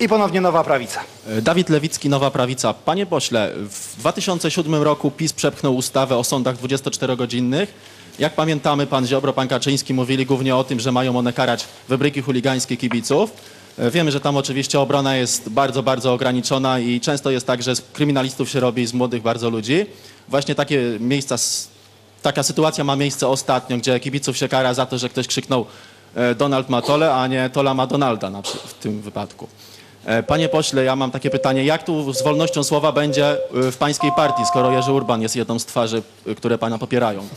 I ponownie Nowa Prawica. Dawid Lewicki, Nowa Prawica. Panie pośle, w 2007 roku PiS przepchnął ustawę o sądach 24-godzinnych. Jak pamiętamy, pan Ziobro, pan Kaczyński mówili głównie o tym, że mają one karać wybryki chuligańskie kibiców. E, Wiemy, że tam oczywiście obrona jest bardzo, bardzo ograniczona i często jest tak, że z kryminalistów się robi z młodych bardzo ludzi. Właśnie takie miejsca, taka sytuacja ma miejsce ostatnio, gdzie kibiców się kara za to, że ktoś krzyknął e, Donald ma Tole, a nie Tola ma Donalda w tym wypadku. E, Panie pośle, ja mam takie pytanie, jak tu z wolnością słowa będzie e, w pańskiej partii, skoro Jerzy Urban jest jedną z twarzy, e, które pana popierają?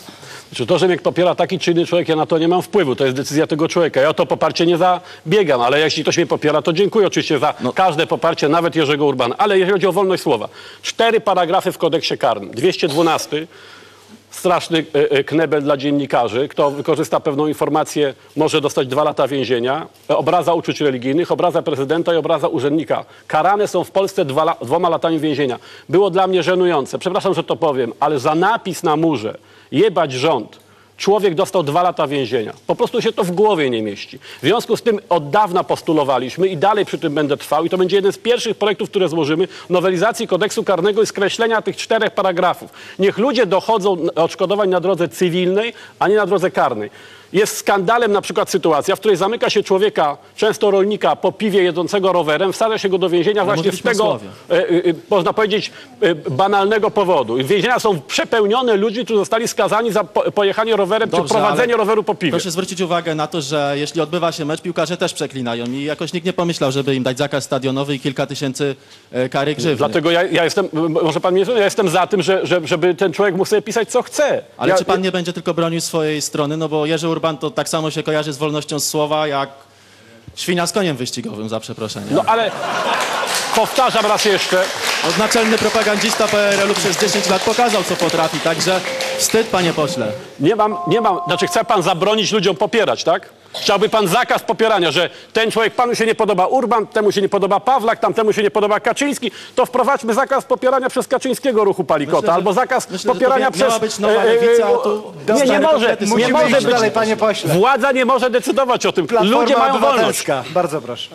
Czy to, że mnie popiera taki czy inny człowiek, ja na to nie mam wpływu. To jest decyzja tego człowieka. Ja o to poparcie nie zabiegam, ale jeśli ktoś mnie popiera, to dziękuję oczywiście za każde poparcie, nawet Jerzego Urbana. Ale jeżeli chodzi o wolność słowa, cztery paragrafy w kodeksie karnym. 212 straszny e, e, knebel dla dziennikarzy. Kto wykorzysta pewną informację, może dostać dwa lata więzienia. Obraza uczuć religijnych, obraza prezydenta i obraza urzędnika. Karane są w Polsce dwa, dwoma latami więzienia. Było dla mnie żenujące. Przepraszam, że to powiem, ale za napis na murze jebać rząd. Człowiek dostał dwa lata więzienia. Po prostu się to w głowie nie mieści. W związku z tym od dawna postulowaliśmy i dalej przy tym będę trwał i to będzie jeden z pierwszych projektów, które złożymy, nowelizacji kodeksu karnego i skreślenia tych czterech paragrafów. Niech ludzie dochodzą odszkodowań na drodze cywilnej, a nie na drodze karnej. Jest skandalem na przykład sytuacja, w której zamyka się człowieka, często rolnika, po piwie jedzącego rowerem, wsadza się go do więzienia właśnie z tego, e, e, można powiedzieć, e, banalnego powodu. Więzienia są przepełnione ludźmi, którzy zostali skazani za po, pojechanie rowerem czy prowadzenie roweru po piwie. Proszę zwrócić uwagę na to, że jeśli odbywa się mecz, piłkarze też przeklinają i jakoś nikt nie pomyślał, żeby im dać zakaz stadionowy i kilka tysięcy kary grzywny. Dlatego ja, ja jestem, może pan mnie ja jestem za tym, że, że, żeby ten człowiek mógł sobie pisać co chce. Ale ja, czy pan nie będzie tylko bronił swojej strony? No bo Jerzy Urban to tak samo się kojarzy z wolnością słowa, jak świnia z koniem wyścigowym, za przeproszeniem. No ale powtarzam raz jeszcze, Od naczelny propagandista PRL-u przez 10 lat pokazał, co potrafi, także wstyd, panie pośle. nie mam, nie mam, znaczy chce pan zabronić ludziom popierać, tak? Chciałby pan zakaz popierania, że ten człowiek panu się nie podoba Urban, temu się nie podoba Pawlak, tamtemu się nie podoba Kaczyński, to wprowadźmy zakaz popierania przez Kaczyńskiego ruchu Palikota, Myślę, że- albo zakaz myślę, popierania przez... miała być nowa e, e, lewica, a tu nie, nie może, nie może być. dalej, panie pośle. Władza nie może decydować o tym. Platforma Ludzie mają wolność. Bardzo proszę.